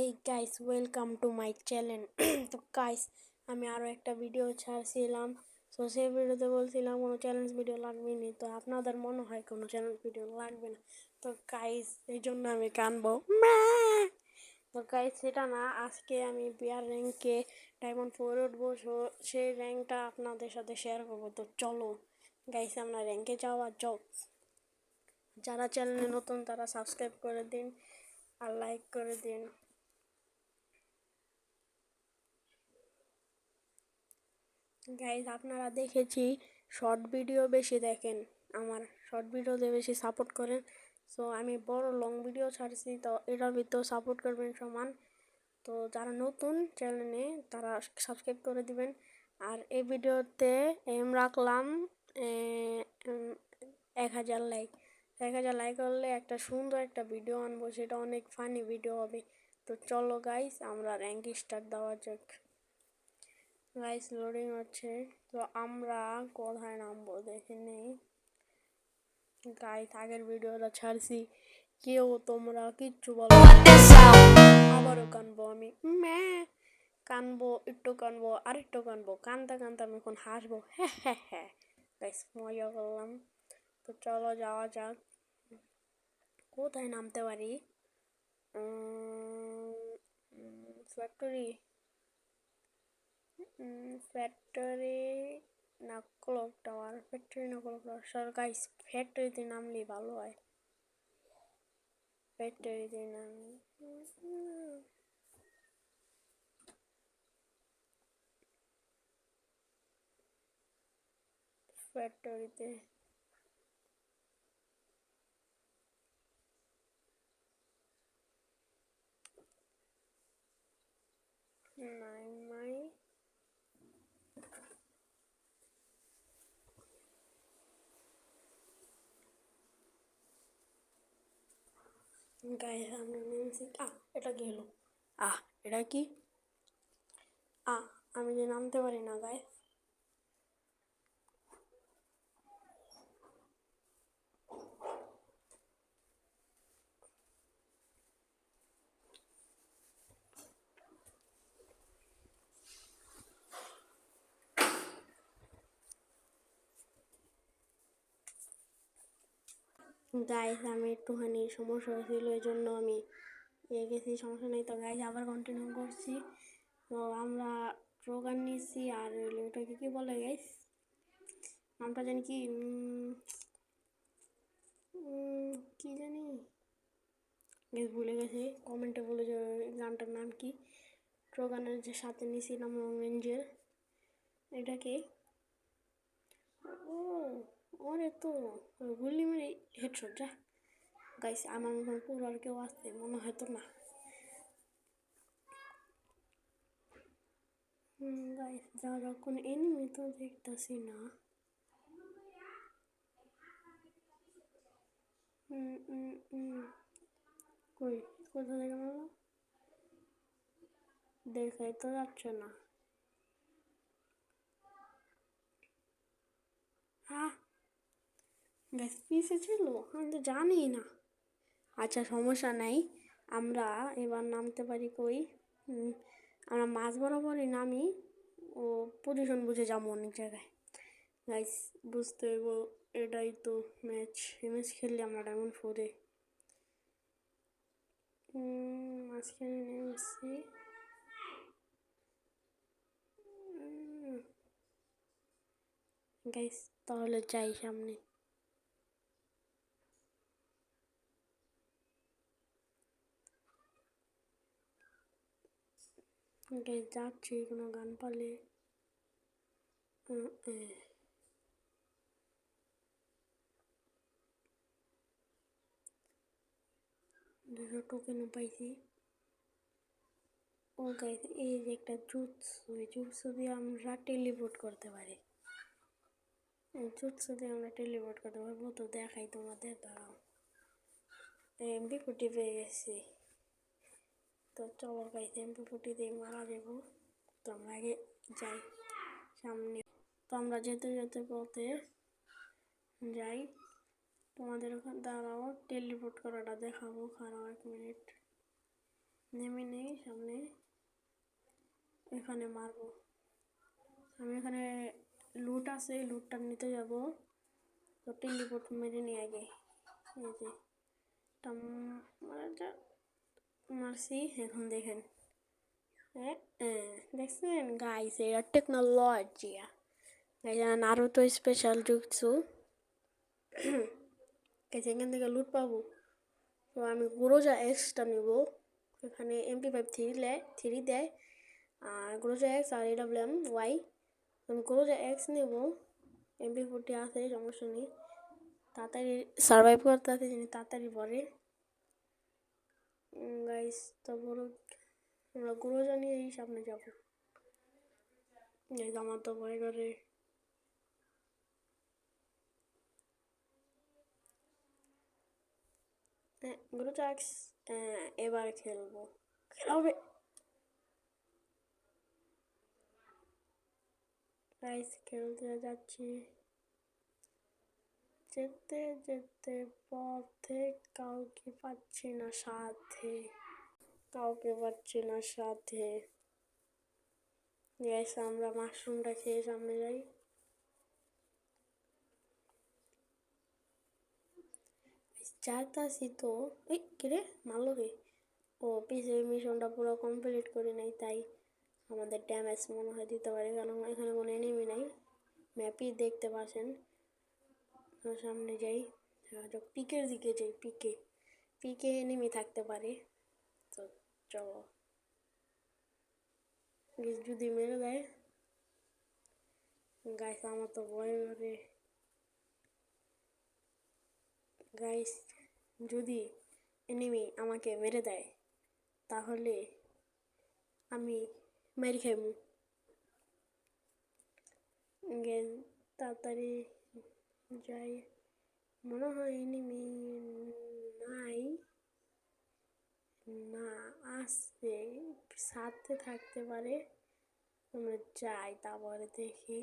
এই guys welcome to my channel তো guys আমি আরও একটা ভিডিও ছাড়ছিলাম। তো সেই ভিডিওতে বলছিলাম, কোনো চ্যালেঞ্জ ভিডিও লাগবে না। তো আপনাদের মনে হয় কোনো চ্যালেঞ্জ ভিডিও লাগবে না। তো গাইস এই জন্য আমি কানবো। তো গাইস সেটা না, আজকে আমি বিয়ার র্যাঙ্কে ডায়মন্ড ফোর উঠবো। সো সেই র্যাঙ্কটা আপনাদের সাথে শেয়ার করব। তো চলো গাইস আমরা র্যাঙ্কে যাওয়া যাও যারা চ্যানেলে নতুন, তারা সাবস্ক্রাইব করে দিন আর লাইক করে দিন। গাইজ আপনারা দেখেছি শর্ট ভিডিও বেশি দেখেন, আমার শর্ট ভিডিওতে বেশি সাপোর্ট করেন। সো আমি বড় লং ভিডিও ছাড়ছি, তো এটার ভিতরেও সাপোর্ট করবেন সমান। তো যারা নতুন চ্যানেলে তারা সাবস্ক্রাইব করে দিবেন। আর এই ভিডিওতে এম রাখলাম এক হাজার লাইক এক হাজার লাইক করলে একটা সুন্দর একটা ভিডিও আনব, সেটা অনেক ফানি ভিডিও হবে। তো চলো গাইস আমরা র্যাঙ্ক স্টার্ট দেওয়া যাক। গাইস লোডিং হচ্ছে তো আমরা কোথায় নামবো দেখে নেই। গাইস আগের ভিডিওটা ছাড়ছি। কেউ তোমরা কিচ্ছু বলো আবারও কানবো আমি। ম্যাঁ। কানবো, একটু কানবো, আর একটু কানবো। কানতে কানতে আমি এখন হাসবো। হ্যাঁ হ্যাঁ হ্যাঁ। গাইস মজা করলাম। তো চলো যাওয়া যাক। কোথায় নামতে পারি? ফ্যাক্টরি ফ্যাক্টরি না ক্লক টাওয়ার ফ্যাক্টরি না ক্লক টাওয়ার সরকারি ফ্যাক্টরিতে নামলেই ভালো হয়। ফ্যাক্টরিতে নাম ফ্যাক্টরিতে নাই মাই গায়ে আমরা নেমেছি আ এটা কি আহ, এটা কি? আ আমি যে নামতে পারি না গায়ে। গাইস আমি একটুখানি সমস্যা হয়েছিল এই জন্য আমি এ গেছি, সমস্যা নেই। তো গাইস আবার কন্টিনিউ করছি। তো আমরা ট্রোগান নিয়েছি, আর ওটাকে কী বলে গাইস নামটা জানি কি কি জানি? গেস ভুলে গেছি। কমেন্টে বলে যে গানটার নাম কি? ট্রোগানের যে সাথে নিয়েছিলাম রেঞ্জের এটা কি? ও ওরে তো, গুলি মেরে হেডশট যা। গাইস আমার মতন পুরো আর কেউ আসতে মনে হয় তো না। গাইস যা যা কোনো এনিমি তো দেখতেছি না। কই, কোথা থেকে মারলো? দেখাই তো যাচ্ছে না। হ্যাঁ গ্যাস পিসে ছিল আমি তো জানি না। আচ্ছা সমস্যা নাই। আমরা এবার নামতে পারি কই? আমরা মাছ বরাবরই নামি। ও পজিশন বুঝে যাব অনেক জায়গায়। গাইস বুঝতে হইব, এটাই তো ম্যাচ ম্যাচ খেললে আমরা ডায়মন্ড ফোরে মাঝখানে নেমেছি। গাইস তাহলে যাই সামনে। গাইস যাচ্ছি কোনো গান পালে দুটো টোকেনও পাইছি ও গাইস এই যে একটা জুৎসু এই জুৎসু দিয়ে আমরা টেলিপোর্ট করতে পারি। জুৎসু দিয়ে আমরা টেলিপোর্ট করতে পারব, তো দেখাই তোমাদের, দাঁড়াও। এমপি ফুটি পেয়ে গেছি। তো চলো এমপি ফুটি দিয়ে মারা যাব। তো আমরা আগে যাই সামনে। তো আমরা যেতে যেতে পথে যাই। তোমাদের ওখানে দাঁড়াও টেলিপোর্ট করাটা দেখাবো খারাপ এক মিনিট নেমে নেই সামনে। এখানে মারবো। আমি এখানে লুট আছে লুটটা নিতে যাব। তো টেলিপোর্ট মেরে নিই আগে। এই যে যা মারছি এখন দেখেন। দেখছেন? গাইস এটা টেকনোলজি নারু তো স্পেশাল জুকসু গেছে এখান থেকে লুট পাবো। তো আমি গুরোজা এক্সটা নিব। এখানে এমপি ফাইভ থ্রি লে থ্রি দেয়। আর গুরোজা এক্স আর এডাব্লিউএম ওয়াই আমি গুরোজা এক্স নেব। এমপি ফোরটি আছে, সমস্যা নেই। তাড়াতাড়ি সার্ভাইভ করতে আছে, যিনি তাড়াতাড়ি পরে। গাইস তো বড় আমরা গুরোজা এই সামনে যাব। আমার তো ভয় করে। গুরুজা এক্স এবার খেলব। খেলা হবে। গাইস খেলতে যাচ্ছি। যেতে যেতে পথে কাউকে পাচ্ছি না সাথে, কাউকে পাচ্ছি না সাথে। গ্যাস আমরা মাশরুমটা খেয়ে সামনে যাই। চাইতাছি তো। এই কিরে মারলো রে ও পিসের মিশনটা পুরো কমপ্লিট করে নাই, তাই আমাদের ড্যামেজ মনে হয় দিতে পারে, কারণ এখানে কোনো এনিমি নাই। ম্যাপই দেখতে পাচ্ছেন। সামনে যাই। পিকের দিকে যাই, পিকে। পিকে এনিমি থাকতে পারে। তো চলো। যদি মেরে দেয়। গাইস আমার তো ভয় করে গাইস যদি এনিমি আমাকে মেরে দেয়, তাহলে আমি মেরে খাইব। তাড়াতাড়ি যাই মনে হয় এনিমি নাই না আসছে সাথে থাকতে পারে আমরা যাই তারপরে দেখি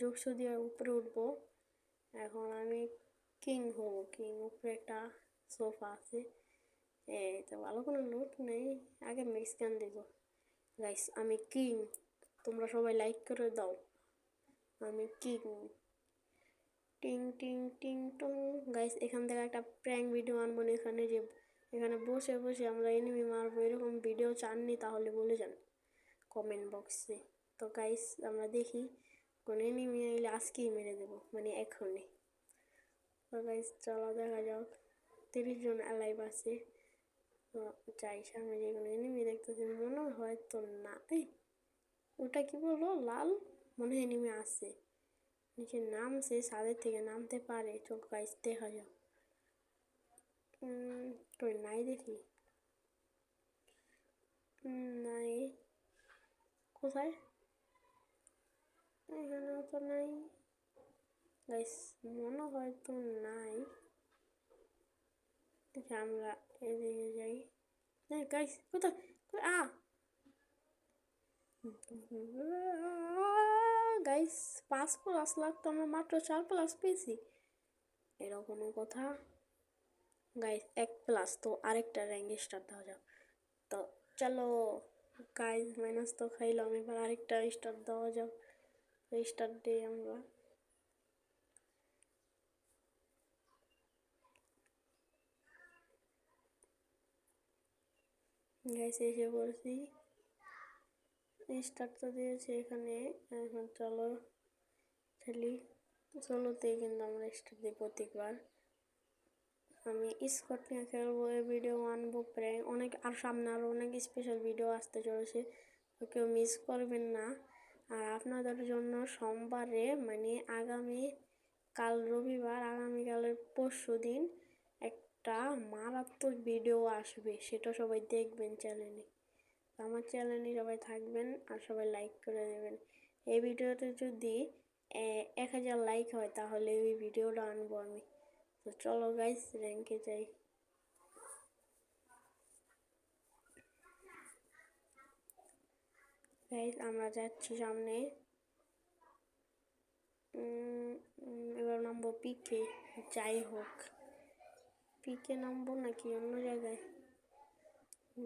যোগ দিয়ে উপরে উঠবো এখন আমি কিং হব কিং উপরে একটা সোফা আছে এই তো ভালো কোনো লুট নেই আগে মেক্সিকান দিব গাইস আমি কিং তোমরা সবাই লাইক করে দাও আমি কিং টিং টিং টিং, টং। গাইস এখান থেকে একটা প্র্যাঙ্ক ভিডিও আনব এখানে, যে এখানে বসে বসে আমরা এনিমি মারবো, এরকম ভিডিও চাননি, তাহলে বলে যান কমেন্ট বক্সে তো গাইস আমরা দেখি কোন এনিমি আইলে আজকেই মেরে দেবো মানে এখনই। তো গাইস চলো দেখা যাক। তিরিশ জন অ্যালাইভ আছে। চাই সামনে যে কোনো এনিমি দেখতেছি মনে হয় তো না। ওটা কি বলল? লাল? মনে হয় এনিমি আসছে নিচে নামছে ছাদের থেকে নামতে পারে চোখ গাইস দেখা যাক তো নাই দেখি নাই কোথায় এখানেও তো নাই গাইস মনে হয় তো নাই আমরা এদিকে যাই হ্যাঁ গাইস কোথায় আ গাইস পাঁচ প্লাস লাখ তো আমরা মাত্র চার প্লাস পেয়েছি। এরকম কথা। গাইস এক প্লাস তো আরেকটা র্যাঙ্ক স্টার দেওয়া যাক। তো চলো গাইস মাইনাস তো খাইলাম, এবার আরেকটা স্টার দেওয়া যাক। স্টার দিয়ে আমরা। গাইস এসে পড়ছি। স্টার্ট তো দিয়েছে এখানে, এখন চলো খেলি চলোতেই কিন্তু আমরা স্টার্ট দিই প্রত্যেকবার। আমি স্কট নিয়ে খেলব, এই ভিডিও আনব প্রায়। অনেক আর সামনে আরও অনেক স্পেশাল ভিডিও আসতে চলেছে। কেউ মিস করবেন না। আর আপনাদের জন্য সোমবারে মানে আগামী কাল রবিবার, আগামীকালের পরশু দিন একটা মারাত্মক ভিডিও আসবে, সেটা সবাই দেখবেন চ্যানেলে আমার চ্যানেলে সবাই থাকবেন আর সবাই লাইক করে দেবেন। এই ভিডিওতে যদি এক হাজার লাইক হয় তাহলে ওই ভিডিওটা আনব আমি। তো চলো গাইস র্যাঙ্কে যাই। গাইস আমরা যাচ্ছি সামনে। এবার নামবো পিকে। যাই হোক। পিকে নামবো নাকি অন্য জায়গায়?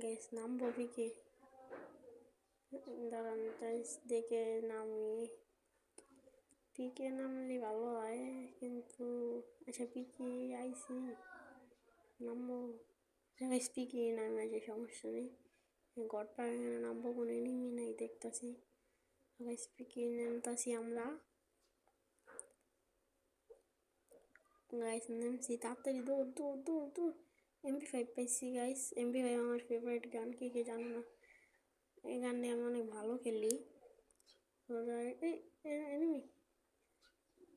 গ্যাস নামবো পিকে। দাঁড়ান গাইস দেখে নামি। পিকে নামলে ভালো হয়, কিন্তু আচ্ছা পিকে আইসি নামবো? গাইস পিকে নামে যে সমস্যা নেই। গড়টা নামবো, কোনো এনিমি নাই, দেখতাছি। গাইস পিকে নামতাছি আমরা। গাইস নামছি, তাড়াতাড়ি, দৌড় দৌড় দৌড় দৌড়। এমপি ফাইভ পাইছি গাইস এমপি ফাইভ আমার ফেভারিট গান, কে কে জানো না। গানটা আমি অনেক ভালো খেলি।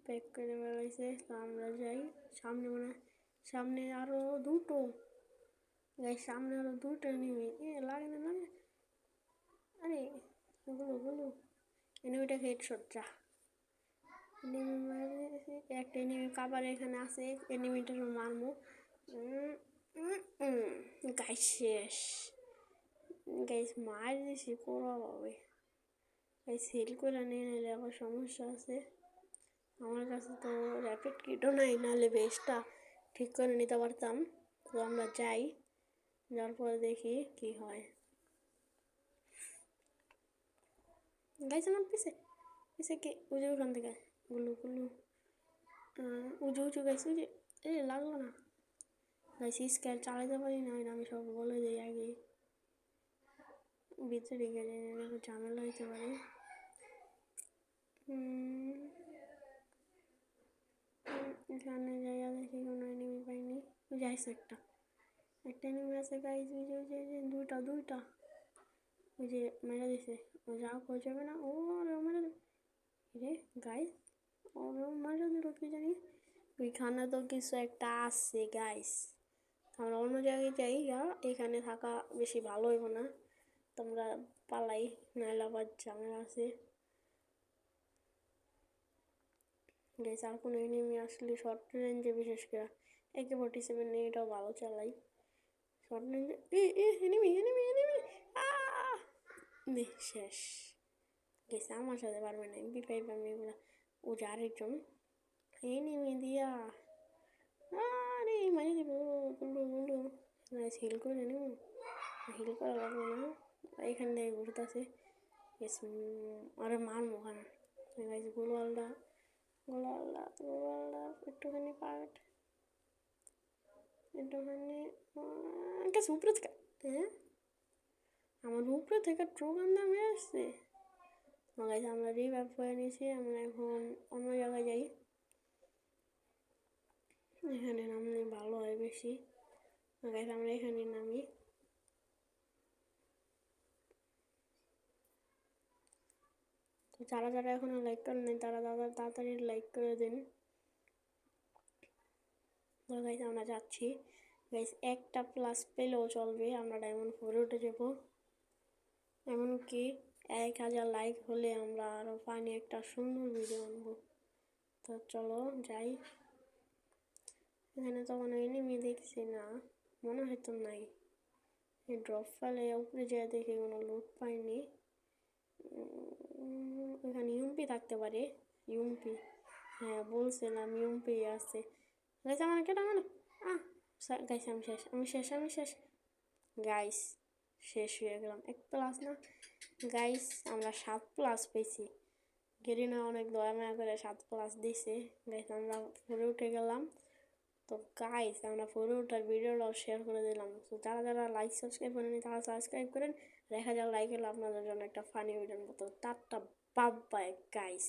প্যাক করে বেড়াইছে তো আমরা যাই সামনে মানে সামনে আরও দুটো। গাইস সামনে আরও দুটো এনিমি এ, লাগে না, লাগে। আরে গুলো গুলো এনিমিটা হেডশট যা। এনিমি মারে একটা এনিমি কাবার এখানে আছে এনিমিটার মারমু। গাই শেষ গাইস মার দিছি কোনোভাবে গাইস করে নিয়ে নিলে আবার সমস্যা আছে আমার কাছে তো র্যাপিড কিটও নাই নাহলে বেশটা ঠিক করে নিতে পারতাম তো আমরা যাই যাওয়ার পরে দেখি কি হয় গাইস আমার পিছে পিছে কে উজে ওখান থেকে গুলু গুলু উজু উঁচু গাইছে উজে এ লাগল না গাইস স্ক্যার চালাতে পারি না আমি সব বলে দিই আগে ভিতরে গেলে একটু ঝামেলা হইতে পারে। এখানে যাইয়া দেখি কোনো এনিমি পাইনি। যাইছে একটা। একটা এনিমি আছে গাইজ ওই যে দুইটা দুইটা। ওই যে মেরে দিছে। ও যাও কই যাবে না, ও মেরে রে গাইজ ও মেরে দিল কি জানি? ওইখানে তো কিছু একটা আছে গাইস আমরা অন্য জায়গায় যাই এখানে থাকা বেশি ভালো হইব না। তোমরা পালাই, নাহলে আবার ঝামেলা আছে। গাইস আর কোনো এনিমি আসলে শর্ট রেঞ্জে বিশেষ করে একে ফোর্টি সেভেন নিয়ে এটাও ভালো চালাই। শর্ট রেঞ্জে এনিমি এনিমি এনিমি শেষ। গেছে আমার সাথে পারবে না এমপি ফাইভ আমি এগুলো ও যে আরেকজন। এনিমি দিয়া। আরে মানে হিল করে নেব। হিল করা লাগবে না। এখান থেকে ঘুরতেছে আরে মার ওখানে গাইছে গোলওয়ালটা গোলওয়ালটা গোলওয়ালটা একটুখানি পাট একটুখানি গেছে উপরে থেকে হ্যাঁ? আমার উপরে থেকে ট্রোগান নামে আসছে গাইছে আমরা রিভাইভ করে নিয়েছি, আমরা এখন অন্য জায়গায় যাই। এখানে নামলে ভালো হয় বেশি। গাইছে আমরা এখানে নামি। যারা যারা এখনও লাইক করেন নাই তারা দাদা, তাড়াতাড়ি লাইক করে দিন। গাইস আমরা যাচ্ছি। গাইস একটা প্লাস পেলেও চলবে, আমরা ডায়মন্ড ফোরে উঠে যাব। এমনকি এক হাজার লাইক হলে আমরা আরও পানি একটা সুন্দর ভিডিও আনব। তো চলো যাই। এখানে তো কোনো এনিমি দেখছি না। মনে হয়তো নাই। এই ড্রপ ফেলে উপরে যেয়ে দেখে কোনো লুট পাইনি। এখানে ইউমপি থাকতে পারে। ইউমপি। হ্যাঁ বলছিলাম ইউমপি আছে। গাইস, আমার কেটে মানে? আহ গাইস, আমি শেষ আমি শেষ আমি শেষ। গাইস, শেষ হয়ে গেলাম। এক প্লাস না? গাইস, আমরা সাত প্লাস পেয়েছি। গেরিনা অনেক দয়া মায়া করে সাত প্লাস দিছে। গাইস, আমরা ফোরে উঠে গেলাম। তো গাইস, আমরা ফোরে ওঠার ভিডিওটাও শেয়ার করে দিলাম। তো যারা যারা লাইক সাবস্ক্রাইব করেনি তারা সাবস্ক্রাইব করেন। দেখা যাক লাইক হলে আপনাদের জন্য একটা ফানি ভিডিওর মতো তারটা বাবাই গাইস